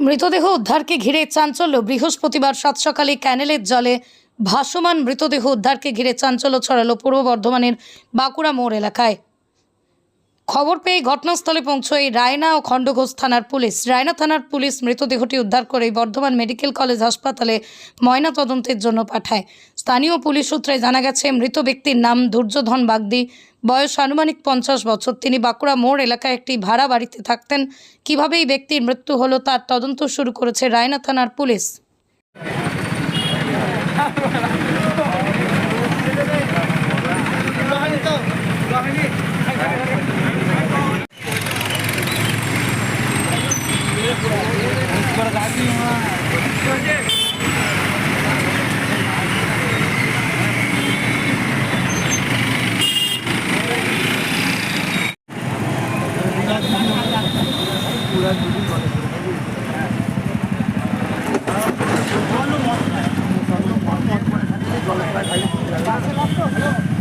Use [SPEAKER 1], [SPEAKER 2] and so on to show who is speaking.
[SPEAKER 1] মৃতদেহ উদ্ধারকে ঘিরে চাঞ্চল্য। বৃহস্পতিবার সাত সকালে ক্যানেলের জলে ভাসমান মৃতদেহ উদ্ধারকে ঘিরে চাঞ্চল্য ছড়ালো পূর্ব বর্ধমানের বাঁকুড়া মোড় এলাকায়। খবর পেয়ে ঘটনাস্থলে পৌঁছয় রায়না ও খণ্ডঘোষ থানার পুলিশ। রায়না থানার পুলিশ মৃতদেহটি উদ্ধার করে বর্ধমান মেডিকেল কলেজ হাসপাতালে ময়না তদন্তের জন্য পাঠায়। স্থানীয় পুলিশ সূত্রে জানা গেছে, মৃত ব্যক্তির নাম দুর্যোধন বাগদি। বয়স আনুমানিক পঞ্চাশ বছর। তিনি বাঁকুড়া মোড় এলাকায় একটি ভাড়া বাড়িতে থাকতেন। কীভাবে এই ব্যক্তির মৃত্যু হলো তার তদন্ত শুরু করেছে রায়না থানার পুলিশ। Hello.